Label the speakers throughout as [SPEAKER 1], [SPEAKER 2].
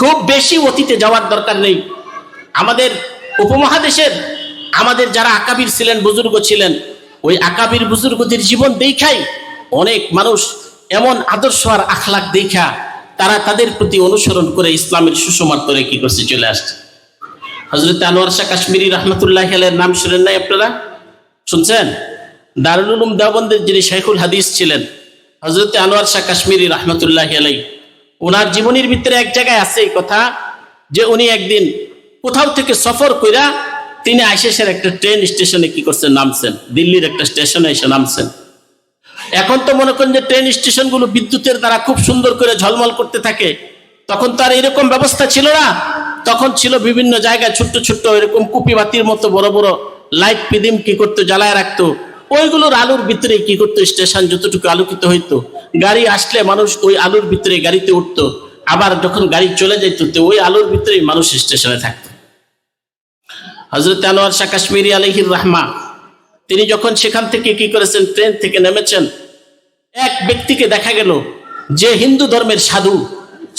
[SPEAKER 1] খুব বেশি অতীতে যাওয়ার দরকার নেই। আমাদের উপমহাদেশের, আমাদের যারা আকাবির ছিলেন, বুজুর্গ ছিলেন, ওই আকাবির বুজুর্গদের জীবন দেখাই অনেক মানুষ এমন আদর্শ আর আখলাক দেখা, তারা তাদের প্রতি অনুসরণ করে ইসলামের সুসমার্তরে কি করছে চলে আসছে। হজরত আনোয়ার শাহ কাশ্মীরি রহমতুল্লাহ আলের নাম শুনেন নাই আপনারা? শুনছেন? দারুল উলুম দেওবন্দের যিনি শেখুল হাদিস ছিলেন হজরত আনোয়ার শাহ কাশ্মীরি রহমতুল্লাহ আলাই ওনার জীবনীর ভিতরে এক জায়গায় আছে এই কথা যে উনি একদিন কোথাও থেকে সফর কইরা তিনি আইসেসের একটা ট্রেন স্টেশনে কি করছেন, নামছেন। দিল্লির একটা স্টেশনে এসে নামছেন। এখন তো মনে করেন যে ট্রেন স্টেশনগুলো বিদ্যুতের দ্বারা খুব সুন্দর করে ঝলমল করতে থাকে। তখন তো আর এরকম ব্যবস্থা ছিল না। তখন ছিল বিভিন্ন জায়গায় ছোট্ট ছোট্ট এরকম কুপি বাতির মতো বড় বড় লাইট পিদিম কি করতো জ্বালায় রাখতো। ওইগুলোর আলুর ভিতরে কি করতো স্টেশন যতটুকু আলোকিত হইতো? গাড়ি আসলে মানুষ ওই আলুর ভিতরে গাড়িতে উঠতো। আবার যখন গাড়ি চলে যেত তো ওই আলুর ভিতরেই মানুষ স্টেশনে থাকতো। হজরত আনোয়ার শাহ কাশ্মীরি আলহির রাহমা, তিনি যখন সেখান থেকে কি করেছেন, ট্রেন থেকে নেমেছেন, এক ব্যক্তিকে দেখা গেল যে হিন্দু ধর্মের সাধু।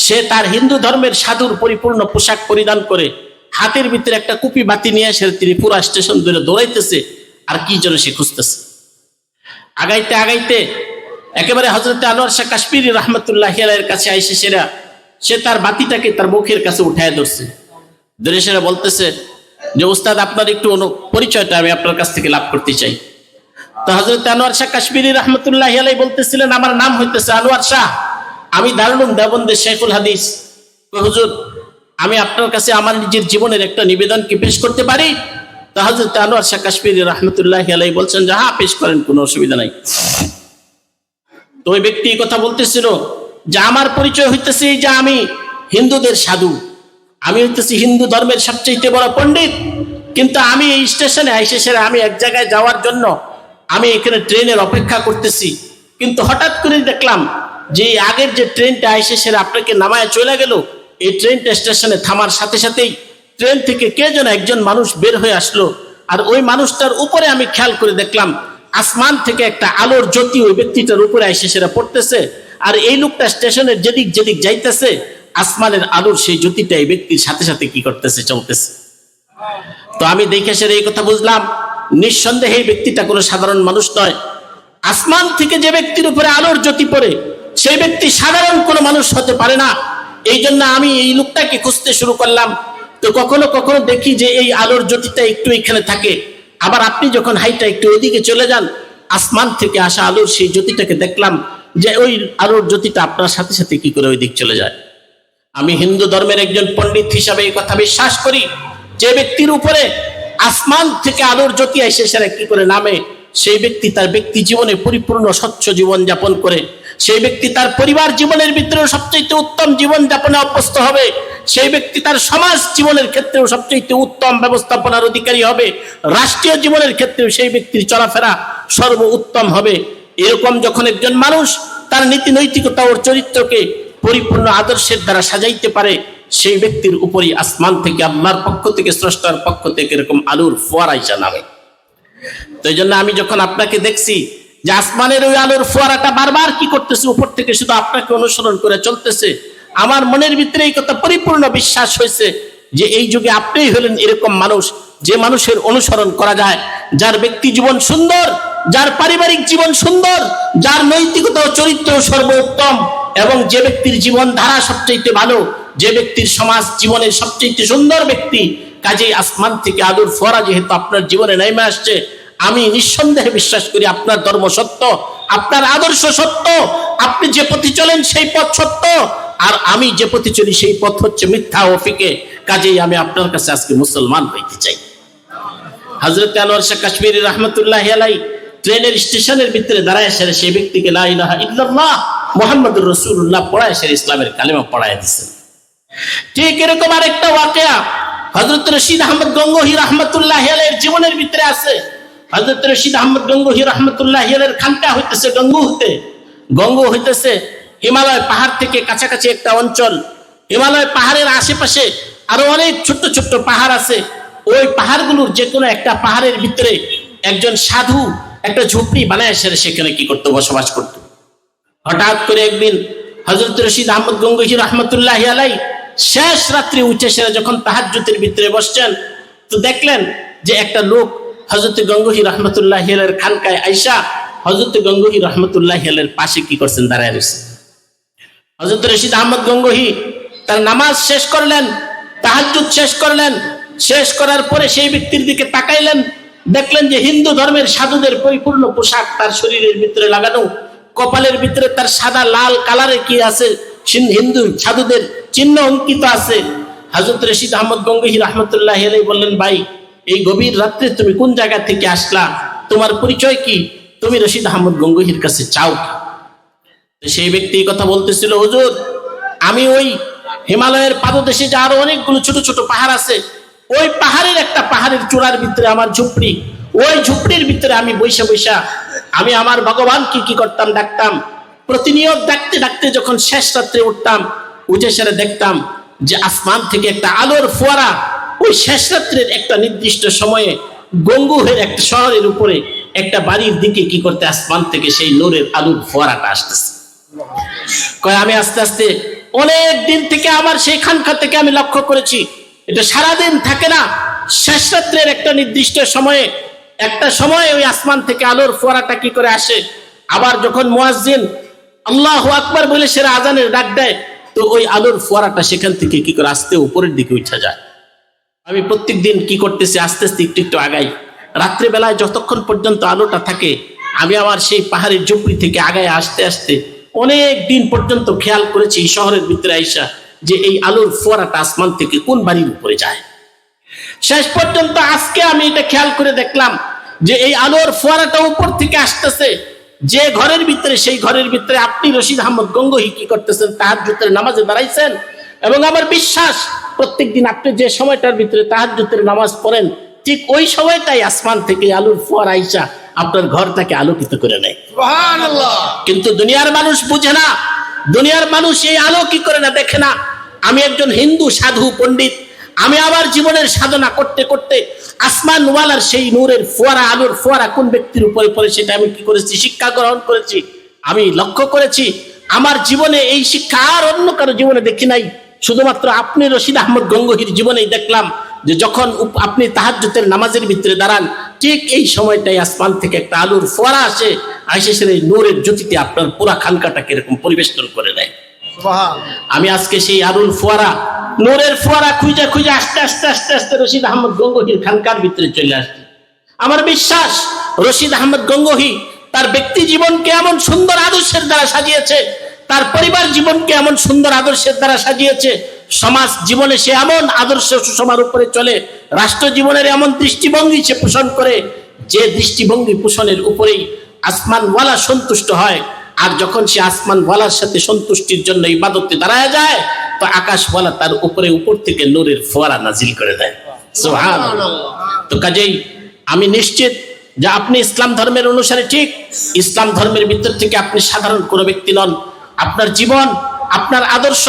[SPEAKER 1] সে তার হিন্দু ধর্মের সাধুর পরিপূর্ণ পোশাক পরিধান করে হাতের ভিতরে একটা কুপি বাতি নিয়ে এসে তিনি পুরা স্টেশন ধরে দৌড়াইতেছে। আর কি যেন সে খুঁজতেছে? আগাইতে আগাইতে একেবারে হজরত আনোয়ার শাহ কাশ্মীর রহমতুল্লাহ এর কাছে আইসে সেরা সে তার বাতিটাকে তার মুখের কাছে উঠায় ধরছে। ধরে সেরা বলতেছে যে উস্তাদ আপনার একটু পরিচয়টা আমি আপনার কাছ থেকে লাভ করতে চাই। তো হজরত আনোয়ার শাহ কাশ্মীরি রহমতুল্লাহ আলাই বলতেছিলেন, আমার নাম হইতেছে আনোয়ার শাহ। আমি দারুলুম দেবন্দের শেখুল হাদিস। হুজুর, আমি আপনার কাছে আমার নিজের জীবনের একটা নিবেদন কি পেশ করতে পারি? তো হজরত আনোয়ার শাহ কাশ্মীরি রহমতুল্লাহ আলাই বলছেন যে হ্যাঁ পেশ করেন, কোনো অসুবিধা নাই। তো ওই ব্যক্তি কথা বলতেছিল যে, আমার পরিচয় হইতেছে যে আমি হিন্দুদের সাধু। আমি হইতেছি হিন্দু ধর্মের সবচেয়ে বড় পণ্ডিত। কিন্তু আমি এই স্টেশনে আইসে সেরে আমি এক জায়গায় যাওয়ার জন্য আমি এখানে ট্রেনের অপেক্ষা করতেছি। কিন্তু হঠাৎ করে দেখলাম যে আগের যে ট্রেনটা আইসে সেরে আপনাকে নামায় চলে গেল। এই ট্রেনটা স্টেশনে থামার সাথে সাথেই ট্রেন থেকে কে যেন একজন মানুষ বের হয়ে আসলো, আর ওই মানুষটার উপরে আমি খেয়াল করে দেখলাম, আসমান থেকে একটা আলোর জ্যোতি ওই ব্যক্তিটার উপরে এসে সেটা পড়তেছে, আর এই লোকটা স্টেশনের যেদিক যেদিক যাইতেছে, আসমানের আলোর সেই জ্যোতিটা এই ব্যক্তির সাথে সাথে কি করতেছে, চলতেছে। তো আমি দেখে সেরে এই কথা বুঝলাম, নিঃসন্দেহে এই ব্যক্তিটা কোনো সাধারণ মানুষ নয়। আসমান থেকে যে ব্যক্তির উপরে আলোর জ্যোতি পড়ে, সেই ব্যক্তি সাধারণ কোনো মানুষ হতে পারে না। এই জন্য আমি এই লোকটাকে খুঁজতে শুরু করলাম তো কখনো কখনো দেখি যে এই আলোর জ্যোতিটা একটু এখানে থাকে। আবার আপনি যখন হাইটা একটু ওইদিকে চলে যান, আসমান থেকে আসা আলোর সেই জ্যোতিটাকে দেখলাম যে ওই আলোর জ্যোতিটা আপনার সাথে সাথে কি করে ওই দিক চলে যায়। আমি হিন্দু ধর্মের একজন পণ্ডিত হিসাবে এই কথা বিশ্বাস করি যে ব্যক্তির উপরে আসমান থেকে আলোর জ্যোতি এসে সেটা কি করে নামে, সেই ব্যক্তি তার ব্যক্তি জীবনে পরিপূর্ণ স্বচ্ছ জীবন যাপন করে সেই ব্যক্তি তার পরিবার জীবনের ভিতরেও সবচেয়ে উত্তম জীবন যাপনে অভ্যস্ত হবে। সেই ব্যক্তি তার সমাজ জীবনের ক্ষেত্রেও সবচেয়ে উত্তম ব্যবস্থাপনার অধিকারী হবে। রাষ্ট্রীয় জীবনের ক্ষেত্রেও সেই ব্যক্তির চলাফেরা সর্ব উত্তম হবে। এরকম যখন একজন মানুষ তার নীতি নৈতিকতা ওর চরিত্রকে পরিপূর্ণ আদর্শের দ্বারা সাজাইতে পারে, সেই ব্যক্তির উপরই আসমান থেকে, আল্লাহর পক্ষ থেকে, স্রষ্টার পক্ষ থেকে এরকম আলুর ফোয়ারা ইসা নামে তো এই জন্য আমি যখন আপনাকে দেখছি যে আসমানের ওই আলোর ফোয়ারাটা বারবার কি করতেছে, উপর থেকে শুধু আপনাকে অনুসরণ করে চলতেছে। আমার মনের ভিতরে এই কথা পরিপূর্ণ বিশ্বাস হয়েছে যে এই যুগে আপনিই হলেন এরকম মানুষ যে মানুষের অনুসরণ করা যায়। যার ব্যক্তি জীবন সুন্দর, যার পারিবারিক জীবন সুন্দর, যার নৈতিকতা চরিত্র সর্বোত্তম, এবং যে ব্যক্তির জীবন ধারা সবচেয়ে ভালো, যে ব্যক্তির সমাজ জীবনের সবচেয়ে সুন্দর ব্যক্তি, কাজেই আসমান থেকে আদুর ফোয়ারা যেহেতু আপনার জীবনে নেমে আসছে আমি নিঃসন্দেহে বিশ্বাস করি আপনার ধর্ম সত্য, আপনার আদর্শ সত্য, আপনি যে পথে চলেন সেই পথ সত্য, আর আমি যে পথে চলি সেই পথ হচ্ছে মিথ্যা ও ফিকে। কাজেই আমি আপনার কাছে আজকে মুসলমান হইতে চাই। হজরত আনোয়ার শাহ কাশ্মীরি রহমতুল্লাহ আলাই ট্রেনের স্টেশনের ভিতরে দাঁড়ায় সেরে সেই ব্যক্তিকে লা ইলাহা ইল্লাল্লাহ মুহাম্মদুর রাসূলুল্লাহ পড়ায় সেরে ইসলামের কালেমা পড়ায় দিয়েছেন ঠিক এরকম আরেকটা ওয়াকিয়া হযরত রশিদ আহমদ গঙ্গোহী রহমতুল্লাহ আলাইহির জীবনের ভিতরে আছে। হযরত রশিদ আহমদ গঙ্গোহী রহমতুল্লাহ আলাইহির খানকা হইতেছে গঙ্গু হতে। গঙ্গু হইতেছে হিমালয় পাহাড় থেকে কাছাকাছি একটা অঞ্চল। হিমালয় পাহাড়ের আশেপাশে আরও অনেক ছোট্ট ছোট্ট পাহাড় আছে। ওই পাহাড়গুলোর যে কোনো একটা পাহাড়ের ভিতরে একজন সাধু একটা ঝুপড়ি বানায় সেরে সেখানে কি করতো, বসবাস করতো। হঠাৎ করে একদিন হজরত রশিদ আহমদ গঙ্গোহী রহমতুল্লাহ আলাই শেষ রাত্রি উঠে সেরে যখন তাহাজ্জুতের ভিতরে বসছেন, তো দেখলেন যে একটা লোক হজরত গঙ্গোহী রহমতুল্লাহ হেলের খানকায় আইসা হজরত গঙ্গোহী রহমতুল্লাহ হেলের পাশে কি করছেন, দাঁড়ায় রয়েছে হজরত রশিদ আহমদ গঙ্গোহী তার নামাজ শেষ করলেন, তাহাজ্জুদ শেষ করলেন, শেষ করার পরে সেই ব্যক্তির দিকে তাকাইলেন, দেখলেন যে হিন্দু ধর্মের সাধুদের পরিপূর্ণ পোশাক তার শরীরের ভিতরে লাগানো, কপালের ভিতরে তার সাদা লাল কালারে কি আছে হিন্দু সাধুদের চিহ্ন অঙ্কিত আছে। হজরত রশিদ আহমদ গঙ্গোহী রহমতুল্লাহ বললেন, ভাই এই গভীর রাত্রে তুমি কোন জায়গা থেকে আসলা? তোমার পরিচয় কি? তুমি রশিদ আহমদ গঙ্গোহীর কাছে চাও সেই ব্যক্তি কথা বলতেছিল, হুজুর, আমি ওই হিমালয়ের পাদদেশে যে আরও অনেকগুলো ছোট ছোট পাহাড় আছে, ওই পাহাড়ের একটা পাহাড়ের চূড়ার ভিতরে আমার ঝুপড়ি। ওই ঝুপড়ির ভিতরে আমি বৈশা বৈশা আমি আমার ভগবানকে কি করতাম ডাকতাম? প্রতিনিয়ত ডাকতে ডাকতে যখন শেষ রাত্রে উঠতাম, উঠে সেরে দেখতাম যে আসমান থেকে একটা আলোর ফোয়ারা ওই শেষ রাত্রের একটা নির্দিষ্ট সময়ে গঙ্গুহের একটা শহরের উপরে একটা বাড়ির দিকে কি করতে আসমান থেকে সেই নূরের আলোর ফোয়ারাটা আসতেছে। কয়, আমি আস্তে আস্তে অনেক দিন থেকে আমার সেই খানকা থেকে আমি লক্ষ্য করেছি, এটা সারাদিন থাকে না, শেষ রাত্রের একটা নির্দিষ্ট সময়ে, একটা সময়ে ওই আসমান থেকে আলোর ফোয়ারাটা কি করে আসে, আবার যখন মুয়াজ্জিন আল্লাহ আকবার বলে সেরা আজানের ডাক দেয়, তো ওই আলোর ফোয়ারাটা সেখান থেকে কি করে আস্তে উপরের দিকে উঠা যায়। আমি প্রত্যেক দিন কি করতেছি, আস্তে আস্তে একটু একটু আগাই। রাত্রেবেলায় যতক্ষণ পর্যন্ত আলোটা থাকে, আমি আমার সেই পাহাড়ের ঝুপড়ি থেকে আগায় আসতে আসতে অনেক দিন পর্যন্ত খেয়াল করেছি শহরের ভিতরে আইসা যে এই আলোর ফোয়ারাটা আসমান থেকে কোন বাড়ির উপরে যায়। শেষ পর্যন্ত আজকে আমি এটা খেয়াল করে দেখলাম যে এই আলোর ফোয়ারাটা উপর থেকে আসতেছে। যে ঘরের ভিতরে, সেই ঘরের ভিতরে আপনি রশিদ আহমদ গঙ্গোহী কি করতেছেন তাহার ভিতরে নামাজে দাঁড়াইছেন? এবং আমার বিশ্বাস প্রত্যেকদিন আপনি যে সময়টার ভিতরে তাহার ভিতরে নামাজ পড়েন ঠিক ওই সময়টাই আসমান থেকে আলুর ফোয়ারা আইসা আপনার ঘরটাকে আলোকিত করে নেয়। কিন্তু দুনিয়ার মানুষ বুঝে না দুনিয়ার মানুষ এই আলো কি করে না দেখে না। আমি একজন হিন্দু সাধু পণ্ডিত আমি আমার জীবনের সাধনা করতে করতে আসমান ওয়ালার সেই নূরের ফোয়ারা আলোর ফোয়ারা কোন ব্যক্তির উপরে পড়ে সেটা আমি কি করেছি? শিক্ষা গ্রহণ করেছি আমি লক্ষ্য করেছি আমার জীবনে এই শিক্ষা আর অন্য কারও জীবনে দেখি নাই। শুধুমাত্র আপনি রশিদ আহমদ গঙ্গোহীর জীবনেই দেখলাম যে যখন আপনি তাহাজ্জুদের নামাজের ভিতরে দাঁড়ান ঠিক এই সময়টাই আসমান থেকে একটা আলুর ফোয়ারা আসে আইসে সে নূরের জ্যোতিতে আপনার পুরা খানকাটাকে এরকম পরিবেষ্টন করে দেয়। আমি আজকে সেই আলুর ফোয়ারা নূরের ফোয়ারা খুঁজে খুঁজে আস্তে আস্তে আস্তে আস্তে রশিদ আহমদ গঙ্গোহীর খানকার ভিতরে চলে আসছে। আমার বিশ্বাস রশিদ আহমদ গঙ্গোহী তার ব্যক্তি জীবনকে এমন সুন্দর আদর্শের দ্বারা সাজিয়েছে তার পরিবার জীবনকে এমন সুন্দর আদর্শের দ্বারা সাজিয়েছে, সমাজ জীবনে সে এমন আদর্শ সুষমার উপরে চলে, রাষ্ট্র জীবনের এমন দৃষ্টিভঙ্গি সে পোষণ করে, যে দৃষ্টিভঙ্গি পোষণের উপরেই আসমানওয়ালা সন্তুষ্ট হয়। আর যখন সে আসমানওয়ালার সাথে সন্তুষ্টির জন্য ইবাদতে দাঁড়ায় যায়, তো আকাশওয়ালা তার উপরে উপর থেকে নূরের ফোয়ারা নাজিল করে দেয়। তো কাজেই আমি নিশ্চিত যে আপনি ইসলাম ধর্মের অনুসারে ঠিক, ইসলাম ধর্মের ভিতর থেকে আপনি সাধারণ কোনো ব্যক্তি নন। আপনার জীবন, আপনার আদর্শ,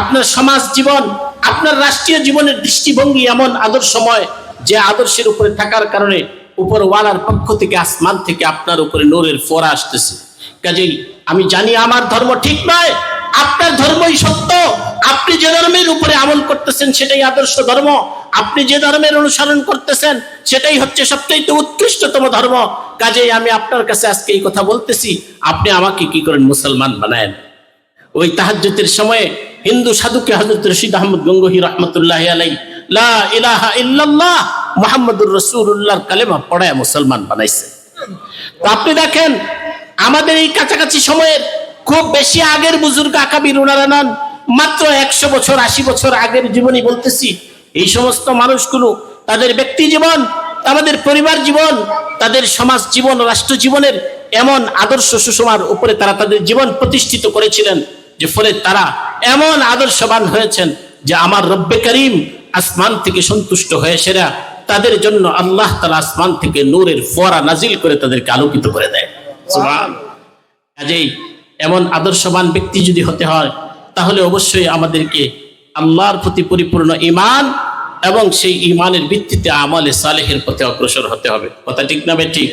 [SPEAKER 1] আপনার সমাজ জীবন, আপনার রাষ্ট্রীয় জীবনের দৃষ্টিভঙ্গি এমন আদর্শময় যে আদর্শের উপরে থাকার কারণে উপর ওয়ালার পক্ষ থেকে, আসমান থেকে আপনার উপরে নোরের ফোরা আসতেছে। কাজেই আমি জানি আমার ধর্ম ঠিক নয়, আপনার ধর্মই সত্য। আপনি যে ধর্মের উপরে আমল করতেছেন সেটাই আদর্শ ধর্ম। আপনি যে ধর্মের অনুসরণ করতেছেন সেটাই হচ্ছে সবচেয়ে উৎকৃষ্টতম ধর্ম। কাজেই আমি আপনার কাছে আজকে এই কথা বলতেছি, আপনি আমাকে কি করেন মুসলমান বানায়েন? ওই তাহাজ্জুদের সময়ে হিন্দু সাধুকে হযরত রশিদ আহমদ গঙ্গোহী রহমতুল্লাহ আলাই লা ইলাহা ইল্লাল্লাহ মুহাম্মাদুর রাসূলুল্লাহর কালেমা পড়ায় মুসলমান বানাইছে। তো আপনি দেখেন, আমাদের এই কাছাকাছি সময়ের খুব বেশি আগের বুজুর্গ আকাবির ওনারা নন মাত্র একশো বছর, আশি বছর আগের জীবনই বলতেছি, এই সমস্ত মানুষগুলো তাদের ব্যক্তি জীবন আমাদের পরিবার জীবন, তাদের সমাজ জীবন, রাষ্ট্র জীবনের এমন আদর্শ সুষমার উপরে তারা তাদের জীবন প্রতিষ্ঠিত করেছিলেন, যে ফলে তারা এমন আদর্শবান হয়েছেন যে আমার রব্বে করিম আসমান থেকে সন্তুষ্ট হয়ে সেরা, তাদের জন্য আল্লাহ তালা আসমান থেকে নূরের ফোয়ারা নাজিল করে তাদেরকে আলোকিত করে দেয়। কাজেই এমন আদর্শবান ব্যক্তি যদি হতে হয় তাহলে অবশ্যই আমাদেরকে আল্লাহর প্রতি পরিপূর্ণ ইমান এবং সেই ইমানের ভিত্তিতে আমলে সালেহের পথে অগ্রসর হতে হবে। কথা ঠিক না ঠিক।